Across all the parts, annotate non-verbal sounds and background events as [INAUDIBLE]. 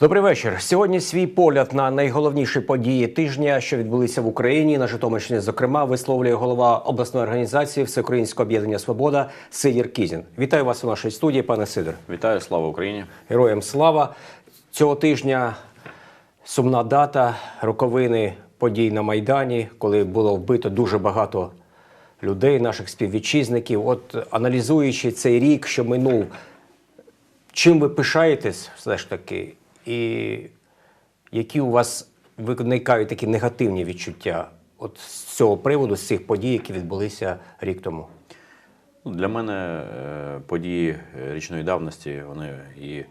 Добрий вечір. Сьогодні свій погляд на найголовніші події тижня, що відбулися в Україні на Житомирщині, зокрема, висловлює голова обласної організації Всеукраїнського об'єднання Свобода Сидір Кізін. Вітаю вас у нашій студії, пане Сидор. Вітаю, слава Україні! Героям слава цього тижня. Сумна дата роковини подій на Майдані, коли було вбито дуже багато людей, наших співвітчизників. От аналізуючи цей рік, що минув, чим ви пишаєтесь все ж таки, і які у вас виникають такі негативні відчуття от з цього приводу, з цих подій, які відбулися рік тому? Ну, Для мене е, події е, річної давності вони і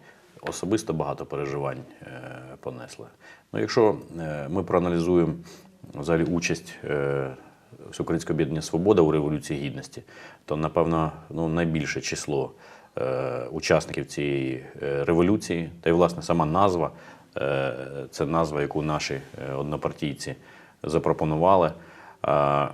особисто багато переживань е, понесли. Ну, якщо ми проаналізуємо взагалі участь Всеукраїнського об'єднання Свобода у Революції Гідності, то напевно ну, найбільше число учасників цієї е, революції, та й власне сама назва е, це назва, яку наші е, однопартійці запропонували. Е,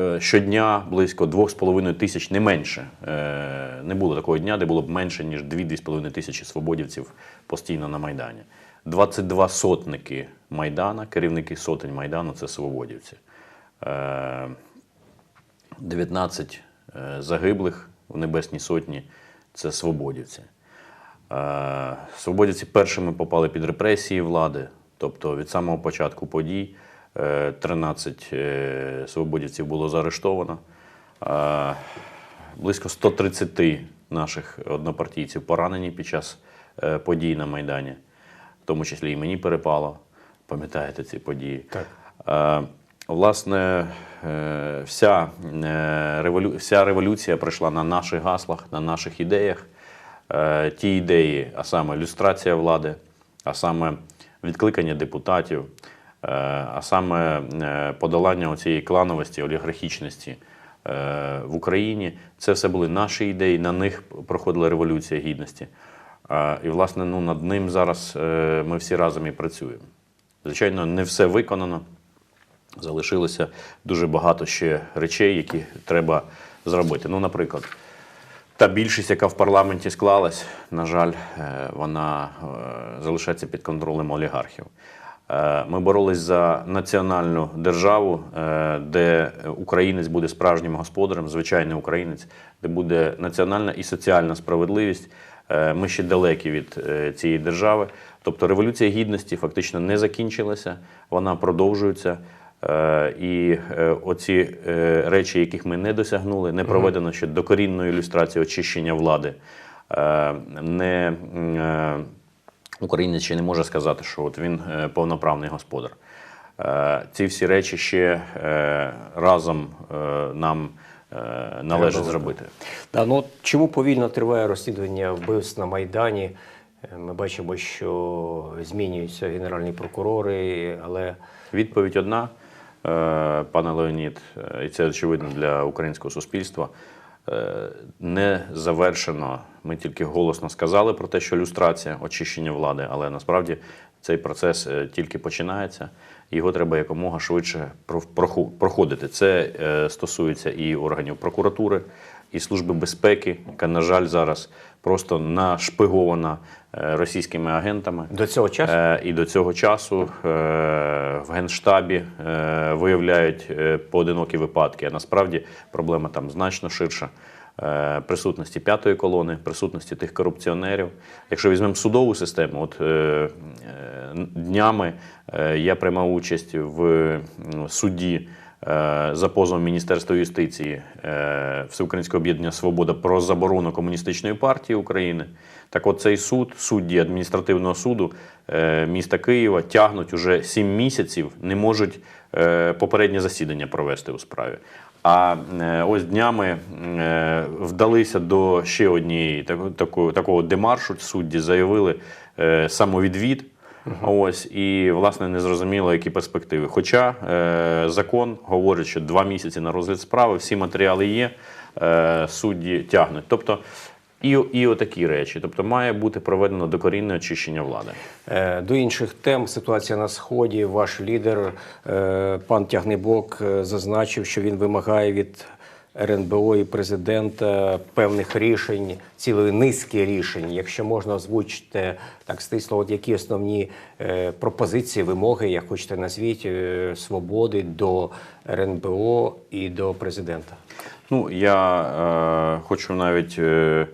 Е, Щодня близько 2,5 тисяч, не менше. Е, Не було такого дня, де було б менше, ніж 2-2,5 тисячі свободівців постійно на Майдані. 22 сотники Майдана, керівники сотень Майдану це свободівці. Е, 19 е, загиблих в Небесній Сотні це свободівці. Е, Свободівці першими попали під репресії влади, тобто від самого початку подій е, 13 е, свободівців було заарештовано. Е, Близько 130 наших однопартійців поранені під час е, подій на Майдані, в тому числі і мені перепало. Пам'ятаєте ці події? Так. Е, Власне, е, вся, е, револю... вся революція пройшла на наших гаслах, на наших ідеях. Е, Ті ідеї, а саме люстрація влади, а саме відкликання депутатів, е, а саме е, подолання цієї клановості, олігархічності е, в Україні. Це все були наші ідеї, на них проходила революція гідності. Е, І, власне, ну, над ним зараз е, ми всі разом і працюємо. Звичайно, не все виконано. Залишилося дуже багато ще речей, які треба зробити. Ну, наприклад, та більшість, яка в парламенті склалась, на жаль, е, вона е, залишається під контролем олігархів. Е, Ми боролись за національну державу, де українець буде справжнім господарем, звичайний українець, де буде національна і соціальна справедливість. Ми ще далекі від цієї держави. Тобто революція гідності фактично не закінчилася, вона продовжується. Е, І е, оці е, речі, яких ми не досягнули, не проведено ще докорінної ілюстрації очищення влади. Не, Українець ще не може сказати, що от він повноправний господар. Ці всі речі ще разом нам належить зробити. Да, ну, чому повільно триває розслідування вбивств на Майдані? Ми бачимо, що змінюються генеральні прокурори, але Відповідь одна, пане Леонід, е, і це очевидно для українського суспільства. е, Не завершено. Ми тільки голосно сказали про те, що люстрація, очищення влади, але насправді цей процес е, тільки починається. Його треба якомога швидше про- проходити. Це е, стосується і органів прокуратури, і служби безпеки, яка, на жаль, зараз просто нашпигована е, російськими агентами. до цього часу Е, І до цього часу е, в Генштабі виявляють поодинокі випадки. А насправді проблема там значно ширша. Присутності п'ятої колони, присутності тих корупціонерів. Якщо візьмемо судову систему, от е, днями я приймав участь в суді за позовом Міністерства юстиції е, Всеукраїнського об'єднання Свобода про заборону комуністичної партії України. Так от цей суд, судді адміністративного суду е, міста Києва тягнуть уже 7 місяців, не можуть е, попереднє засідання провести у справі. А е, ось днями е, вдалися до ще однієї тако- тако- такого демаршу. Судді заявили е, самовідвід. Ось і власне не зрозуміло, які перспективи. Хоча е, закон говорить, що два місяці на розгляд справи, всі матеріали є, е, судді тягнуть. Тобто і, і отакі речі. Тобто має бути проведено докорінне очищення влади. Е, До інших тем ситуація на сході. Ваш лідер, е, пан Тягнебок, е, зазначив, що він вимагає від РНБО і президента певних рішень, цілої низки рішень. Якщо можна озвучити так стисло, от які основні е, пропозиції, вимоги, як хочете назвіть, е, свободи до РНБО і до президента. Ну, я е, хочу навіть е,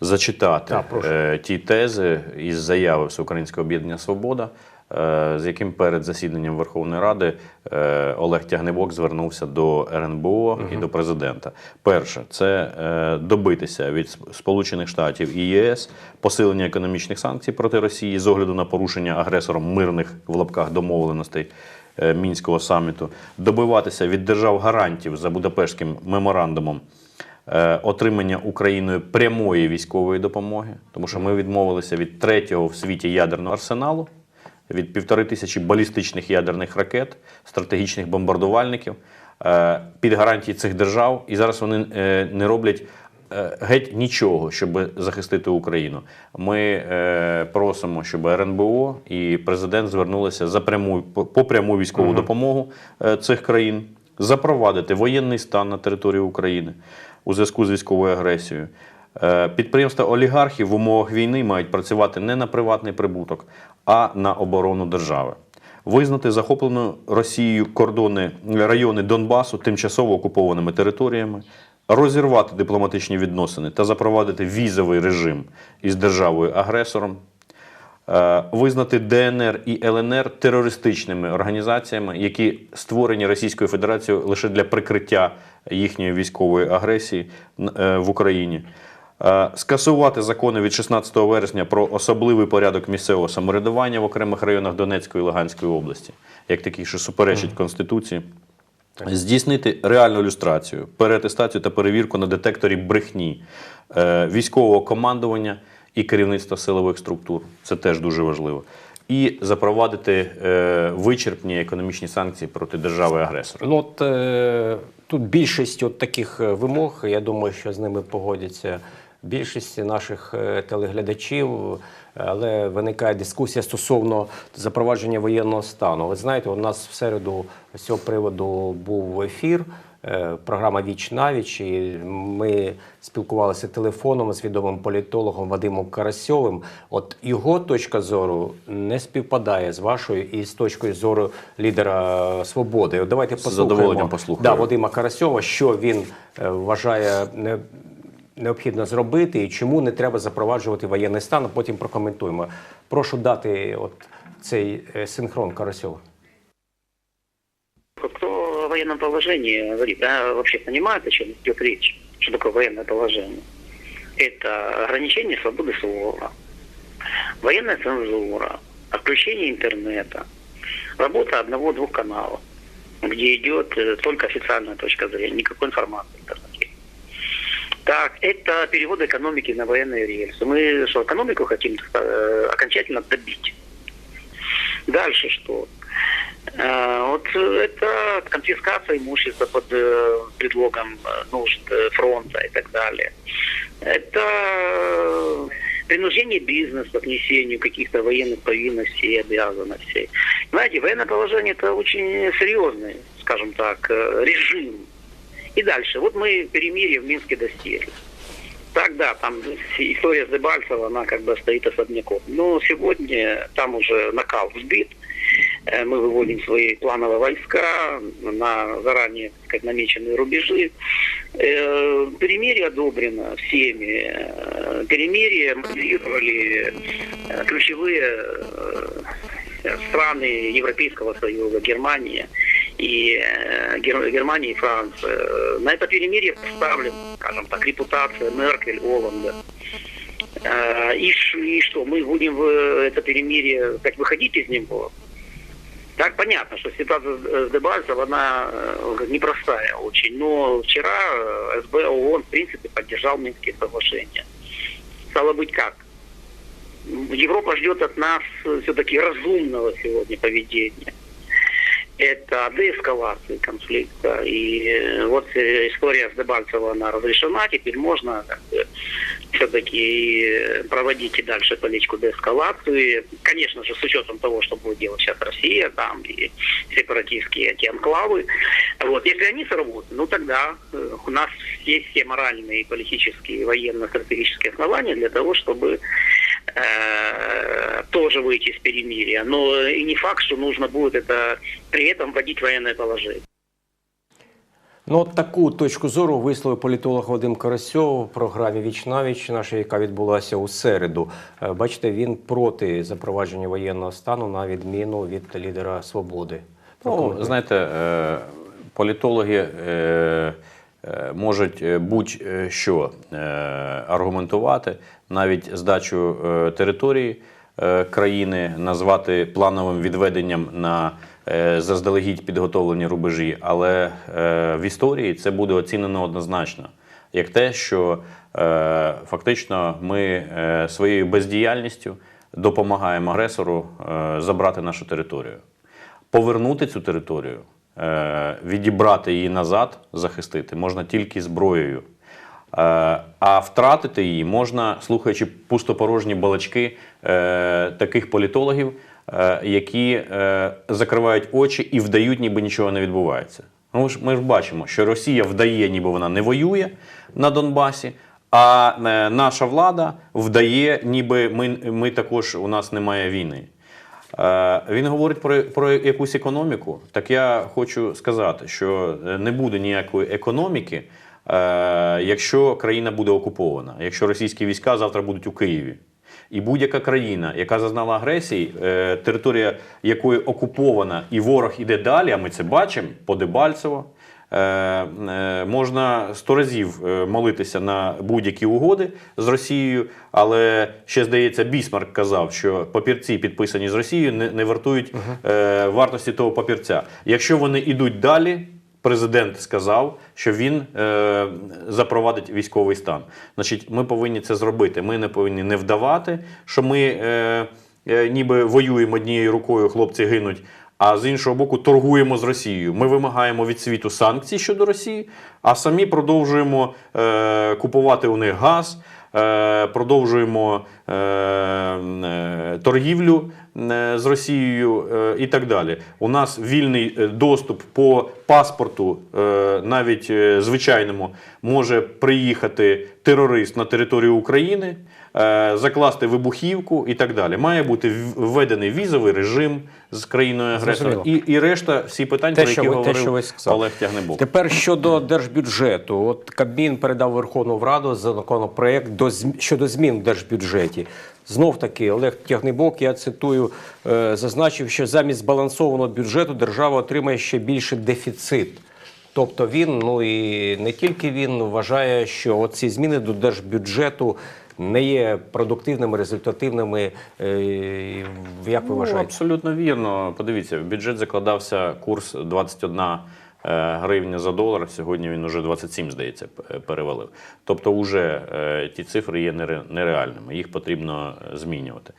зачитати Так, е, ті тези із заяви Всеукраїнського об'єднання Свобода, е, з яким перед засіданням Верховної Ради е, Олег Тягнебок звернувся до РНБО і до президента. Перше, це е, добитися від Сп- Сполучених Штатів і ЄС посилення економічних санкцій проти Росії з огляду на порушення агресором мирних в лапках домовленостей мінського саміту, добиватися від держав гарантів за Будапештським меморандумом отримання Україною прямої військової допомоги, тому що ми відмовилися від третього в світі ядерного арсеналу, від півтори тисячі балістичних ядерних ракет, стратегічних бомбардувальників е, під гарантії цих держав, і зараз вони е, не роблять. е, Геть нічого, щоб захистити Україну. Ми е, просимо, щоб РНБО і президент звернулися за пряму по, пряму військову допомогу е, цих країн, запровадити воєнний стан на території України у зв'язку з військовою агресією. Е, Підприємства олігархів в умовах війни мають працювати не на приватний прибуток, а на оборону держави. Визнати захоплену Росією кордони райони Донбасу тимчасово окупованими територіями, розірвати дипломатичні відносини та запровадити візовий режим із державою-агресором, Е, визнати ДНР і ЛНР терористичними організаціями, які створені Російською Федерацією лише для прикриття їхньої військової агресії е, в Україні. Е, Скасувати закони від 16 вересня про особливий порядок місцевого самоврядування в окремих районах Донецької і Луганської області, як такі, що суперечить Конституції. Здійснити реальну ілюстрацію, переатестацію та перевірку на детекторі брехні е, військового командування і керівництва силових структур. Це теж дуже важливо. І запровадити е, вичерпні економічні санкції проти держави-агресора. Ну от е, тут більшість от таких е, вимог, я думаю, що з ними погодяться більшість наших е, телеглядачів, але виникає дискусія стосовно запровадження воєнного стану. Ви знаєте, у нас в середу з цього приводу був ефір. Е, Програма Віч навіч, і ми спілкувалися телефоном з відомим політологом Вадимом Карасьовим. От його точка зору не співпадає з вашою і з точкою зору лідера свободи. От Давайте послухаємо. Да, Вадима Карасьова, що він е, вважає не, необхідно зробити і чому не треба запроваджувати воєнний стан. а Потім прокоментуємо. Прошу дати от цей е, синхрон Карасьова. Кто о военном положении говорит, да, вообще понимает, о чем идет речь, что такое военное положение. Это ограничение свободы слова, военная цензура, отключение интернета, работа одного-двух каналов, где идет э, только официальная точка зрения, никакой информации в интернете. Так, это перевод экономики на военные рельсы. Мы что, экономику хотим э, окончательно добить. Дальше что? Э, Вот э, это конфискация имущества под э, предлогом нужд фронта и так далее. Это принуждение бизнеса к внесению каких-то военных повинностей и обязанностей. Знаете, военное положение это очень серьезный, скажем так, режим. И дальше. Вот мы перемирие в Минске достигли. Так, да, там история с Дебальцево, она как бы стоит особняком. Но сегодня там уже накал сбит. Э, Мы выводим свои плановые войска на заранее так сказать, намеченные рубежи. Э, Перемирие одобрено всеми. Э, Перемирие мотивировали э, ключевые страны Европейского Союза, Германия и Гер- Германия и Франция. На это перемирие поставлен, скажем так, репутация Меркель, Оланда. И, и что, мы будем в это перемирие как выходить из него? Так, понятно, что ситуация с с Дебальцево, она э, непростая очень. Но вчера э, СБ ООН, в принципе, поддержал Минские соглашения. Стало быть, как? Европа ждет от нас все-таки разумного сегодня поведения. Это деэскалации конфликта. И э, вот э, история с Дебальцево, она разрешена. Теперь можно как бы, все-таки проводить и дальше политику деэскалации. Конечно же, с учетом того, что будет делать сейчас Россия, там и сепаратистские эти анклавы. Вот, если они сработают, ну тогда э, у нас есть все моральные, политические, военно-стратегические основания для того, чтобы э, тоже выйти из перемирия. Но и не факт, что нужно будет это при этом вводить военное положение. Ну, от таку точку зору висловив політолог Вадим Карасьов в програмі Віч навіч, наша, яка відбулася у середу. Е, Бачите, він проти запровадження воєнного стану на відміну від лідера свободи. Ну, знаєте, е, політологи е, можуть будь-що аргументувати, навіть здачу території країни назвати плановим відведенням на заздалегідь підготовлені рубежі, але е, в історії це буде оцінено однозначно як те, що е, фактично ми е, своєю бездіяльністю допомагаємо агресору е, забрати нашу територію повернути цю територію, е, відібрати її назад, захистити можна тільки зброєю. Е, А втратити її можна, слухаючи пустопорожні балачки е, таких політологів, е, які е, закривають очі і вдають, ніби нічого не відбувається. Ну, ж- ми ж бачимо, що Росія вдає, ніби вона не воює на Донбасі, а е, наша влада вдає, ніби ми, ми також у нас немає війни. Е, Він говорить про, про якусь економіку. Так я хочу сказати, що е, не буде ніякої економіки, е, якщо країна буде окупована, якщо російські війська завтра будуть у Києві. І будь-яка країна, яка зазнала агресії, е, територія якої окупована, і ворог іде далі, а ми це бачимо по Дебальцево. Е, е, Можна сто разів молитися на будь-які угоди з Росією, але ще здається, Бісмарк казав, що папірці, підписані з Росією, не, вартують вартості того папірця. Якщо вони йдуть далі, президент сказав, що він е, запровадить військовий стан. Значить, ми повинні це зробити. Ми не повинні не вдавати, що ми е, е, ніби воюємо однією рукою, хлопці гинуть. А з іншого боку, торгуємо з Росією. Ми вимагаємо від світу санкцій щодо Росії, а самі продовжуємо е, купувати у них газ, е, продовжуємо е, е, торгівлю з Росією е, і так далі. У нас вільний е, доступ по паспорту, е, навіть е, звичайному, може приїхати терорист на територію України, е, закласти вибухівку і так далі. Має бути введений візовий режим з країною агресора Зрозуміло. і, і решта всі питань, Те, про які ви- те, що ви. Олег Тягнебок. Тепер щодо держбюджету, от Кабмін передав Верховну Раду законопроект до щодо змін в держбюджеті. Знов таки Олег Тягнебок, я цитую, е, зазначив, що замість збалансованого бюджету держава отримає ще більше дефіцит. Тобто він, ну і не тільки він вважає, що ці зміни до держбюджету не є продуктивними, результативними. Е, Як ви Ну, вважаєте? абсолютно вірно. Подивіться, в бюджет закладався курс 21 е, гривня за долар. Сьогодні він уже 27, здається, перевалив. Тобто, вже е, ті цифри є нере- нереальними. Їх потрібно е, змінювати.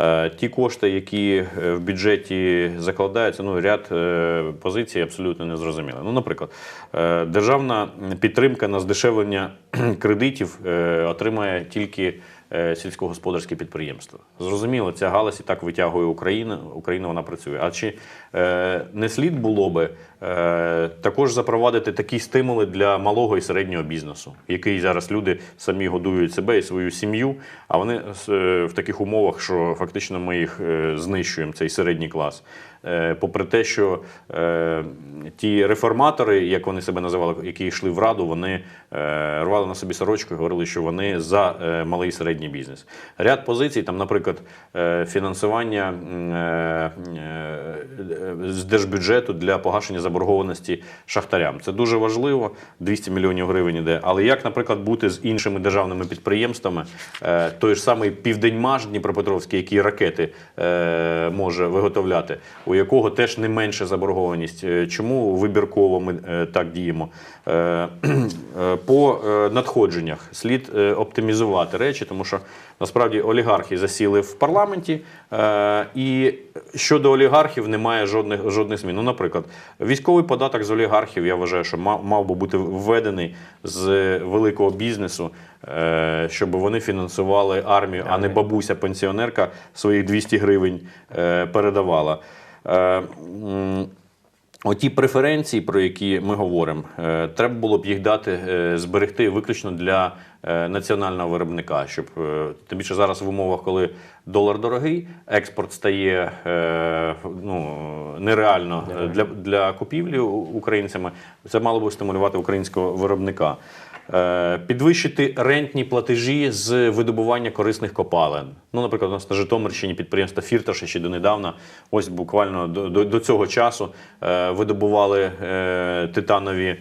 Е, Ті кошти, які е, в бюджеті закладаються, ну ряд е, позицій абсолютно не зрозуміли. Ну, наприклад, державна підтримка на здешевлення [CLEARS THROAT] кредитів отримає тільки сільськогосподарське підприємство. Зрозуміло, ця галузь і так витягує Україну, Україна вона працює. А чи не слід було би е, також запровадити такі стимули для малого і середнього бізнесу, який зараз люди самі годують себе і свою сім'ю, а вони е, в таких умовах, що фактично ми їх е, знищуємо, цей середній клас. Е, Попри те, що е, ті реформатори, як вони себе називали, які йшли в раду, вони е, рвали на собі сорочку і говорили, що вони за е, малий і середній бізнес. Ряд позицій, там, наприклад, е, фінансування е, е, з держбюджету для погашення заборгованості шахтарям. Це дуже важливо. 200 мільйонів гривень іде. Але як, наприклад, бути з іншими державними підприємствами, е, той ж самий Південьмаш Дніпропетровський, який ракети е, може виготовляти, у якого теж не менше заборгованість. Е, Чому вибірково ми е, так діємо? Е, [CLEARS THROAT] е, По е, надходженнях слід е, оптимізувати речі, тому що Насправді олігархи засіли в парламенті, е, і щодо олігархів немає жодних жодних змін. Ну, наприклад, військовий податок з олігархів, я вважаю, що мав, мав би бути введений з великого бізнесу, е, щоб вони фінансували армію, а не бабуся пенсіонерка своїх 200 гривень е, передавала. Е, Оті преференції, про які ми говоримо, е, треба було б їх дати е, зберегти виключно для е, національного виробника, щоб тим більше зараз в умовах, коли долар дорогий, експорт стає ну, нереально для, для купівлі українцями. Це мало би стимулювати українського виробника. Е, Підвищити рентні платежі з видобування корисних копалин. Ну, наприклад, у нас на Житомирщині підприємство Фірташа ще донедавна, ось буквально до, до, до цього часу е, видобували е, титанові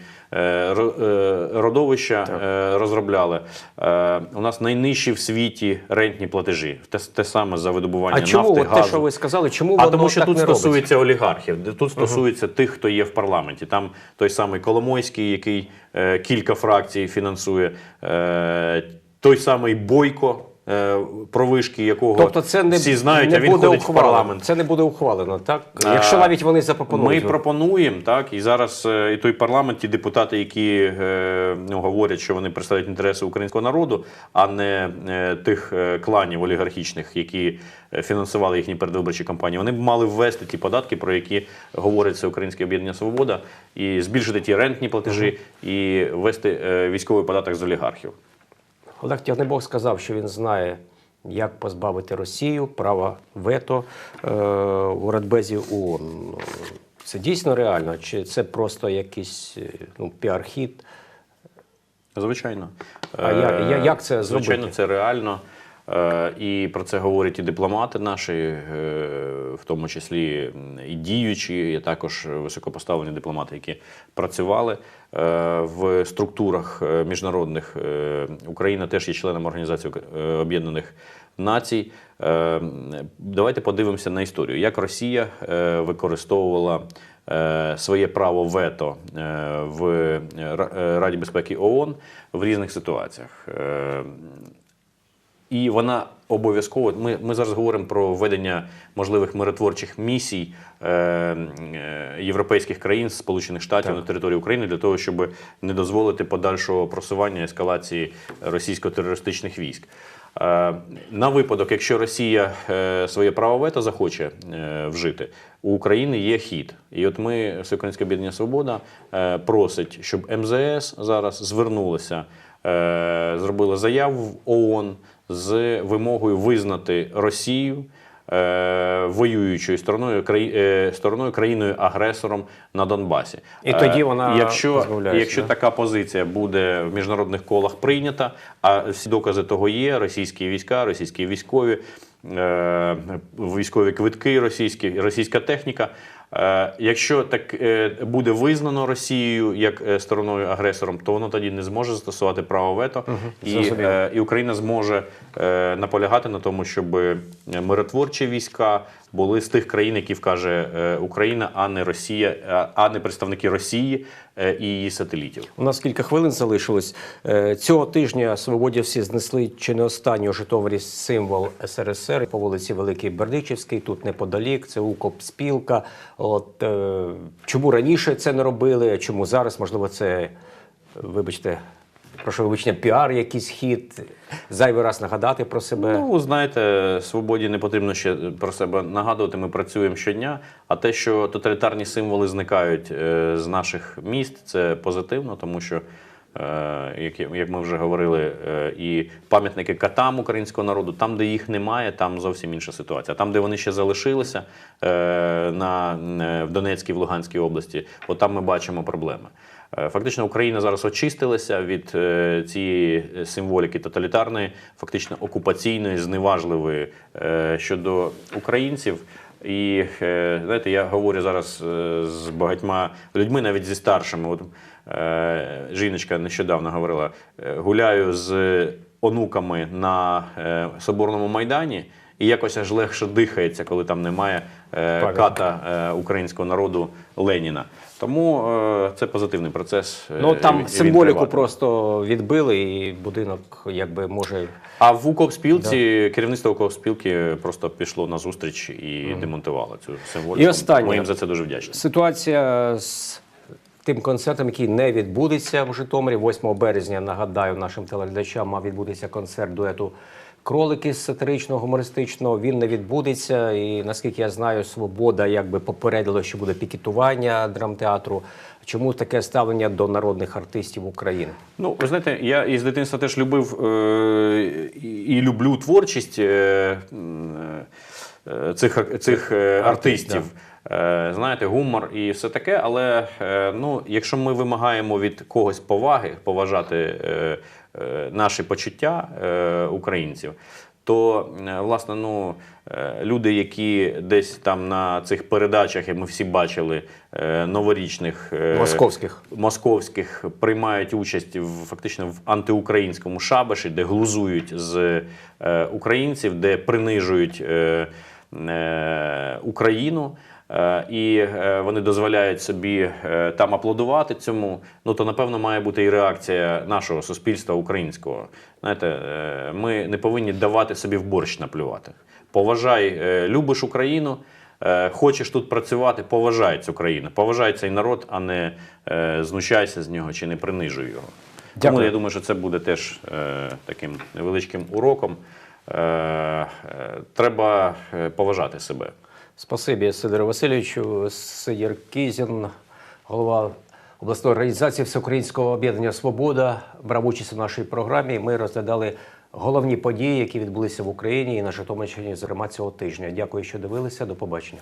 родовища, е, розробляли. Е, у нас найнижчі в світі рентні платежі. Те, те саме за видобування А чому нафти, от газу. те, що ви сказали, чому А тому що так тут не стосується олігархів, де тут стосується тих, хто є в парламенті. Там той самий Коломойський, який е, кілька фракцій фінансує, е, той самий Бойко. Е, Про вишки якого Тобто це не, всі знають, не а він буде ходить в парламент. Це не буде ухвалено, так? Якщо навіть вони запропонують. Ми пропонуємо, так, і зараз е, і той парламент, ті депутати, які е, ну, говорять, що вони представляють інтереси українського народу, а не е, тих е, кланів олігархічних, які е, фінансували їхні передвиборчі кампанії, вони б мали ввести ті податки, про які говорить це Українське об'єднання Свобода, і збільшити ті рентні платежі, і ввести е, військовий податок з олігархів. Олег Тягнебок сказав, що він знає, як позбавити Росію права вето е, у Радбезі ООН. Це дійсно реально? Чи це просто якийсь е, ну, піар-хід? Звичайно. А я- я- як це Звичайно, це реально. Е, І про це говорять і дипломати наші, е, в тому числі і діючі, і також високопоставлені дипломати, які працювали е, в структурах міжнародних. Україна теж є членом Організації Об'єднаних Націй. Давайте подивимося на історію, як Росія використовувала своє право вето в Раді безпеки ООН в різних ситуаціях. І вона обов'язково. Ми, ми зараз говоримо про введення можливих миротворчих місій е, е, європейських країн, Сполучених Штатів на території України для того, щоб не дозволити подальшого просування ескалації російсько-терористичних військ. Е, На випадок, якщо Росія е, своє право вето захоче е, вжити, у України є хід. І от ми, Всеукраїнське об'єднання Свобода, е, просить, щоб МЗС зараз звернулося, е, зробила заяву в ООН з вимогою визнати Росію е, воюючою стороною, краї- е, стороною країною-агресором на Донбасі. І тоді вона Е, якщо, якщо да? така позиція буде в міжнародних колах прийнята, а всі докази того є: російські війська, російські військові, е, військові квитки, російські, російська техніка. Е, Якщо так е, буде визнано Росією як е, стороною агресором, то воно тоді не зможе застосувати право вето, і, е, і Україна зможе наполягати на тому, щоб миротворчі війська були з тих країн, які вкаже е, Україна, а не Росія, а- а не представники Росії е, і її сателітів. У нас кілька хвилин залишилось. Е, Цього тижня свободівці знесли чи не останній у Житомирі символ СРСР по вулиці Великий Бердичівський, тут неподалік, це укоп спілка. От е, чому раніше це не робили? Чому зараз? Можливо, це, вибачте, прошу вибачення, піар, якийсь хід, зайвий раз нагадати про себе. Ну, знаєте, свободі не потрібно ще про себе нагадувати. Ми працюємо щодня. А те, що тоталітарні символи зникають е, з наших міст, це позитивно, тому що. Е, Як, ми вже говорили, е, і пам'ятники катам українського народу, там, де їх немає, там зовсім інша ситуація. Там, де вони ще залишилися е, на, в Донецькій, в Луганській області, от там ми бачимо проблеми. Фактично, Україна зараз очистилася від цієї символіки тоталітарної, фактично окупаційної, зневажливої щодо українців. І е, знаєте, я говорю зараз е, з багатьма людьми, навіть зі старшими. От е, жіночка нещодавно говорила: гуляю з онуками на соборному майдані. І якось аж легше дихається, коли там немає. Ката е, українського народу Леніна. Тому е, це позитивний процес. е, Ну там він символіку триватиме. просто відбили, і будинок якби може. А в Укрспілці керівництво Укрспілки просто пішло на зустріч і демонтувало цю символіку. І останнє. Ми їм за це дуже вдячні. Ситуація з тим концертом, який не відбудеться в Житомирі, 8 березня. Нагадаю, нашим телеглядачам мав відбутися концерт дуету Кролики з сатиричного гумористичного. Він не відбудеться. І наскільки я знаю, свобода якби попередила, що буде пікетування драмтеатру. Чому таке ставлення до народних артистів України? Ну, ви знаєте, я із дитинства теж любив е, і, люблю творчість е, е, цих, цих е, артистів. Е, Знаєте, гумор і все таке, але е, ну, якщо ми вимагаємо від когось поваги, поважати е, наші почуття е, українців, то е, власне ну, е, люди, які десь там на цих передачах, і ми всі бачили, е, новорічних е, Московських. московських приймають участь в фактично в антиукраїнському шабаші, де глузують з е, українців, де принижують е, е, Україну. Е, І е, вони дозволяють собі е, там аплодувати цьому. Ну то напевно має бути і реакція нашого суспільства українського. Знаєте, ми не повинні давати собі в борщ наплювати. Поважай, любиш Україну, Хочеш тут працювати, поважай цю країну, поважай цей народ, а не е, знущайся з нього чи не принижуй його. Тому я думаю, що це буде теж е, таким невеличким уроком. Е, е, треба поважати себе. Спасибі Сидору Васильовичу. Сидір Кізін, голова обласної організації Всеукраїнського об'єднання Свобода, брав участь у нашій програмі. Ми розглядали головні події, які відбулися в Україні і на Житомирщині, зокрема цього тижня. Дякую, що дивилися. До побачення.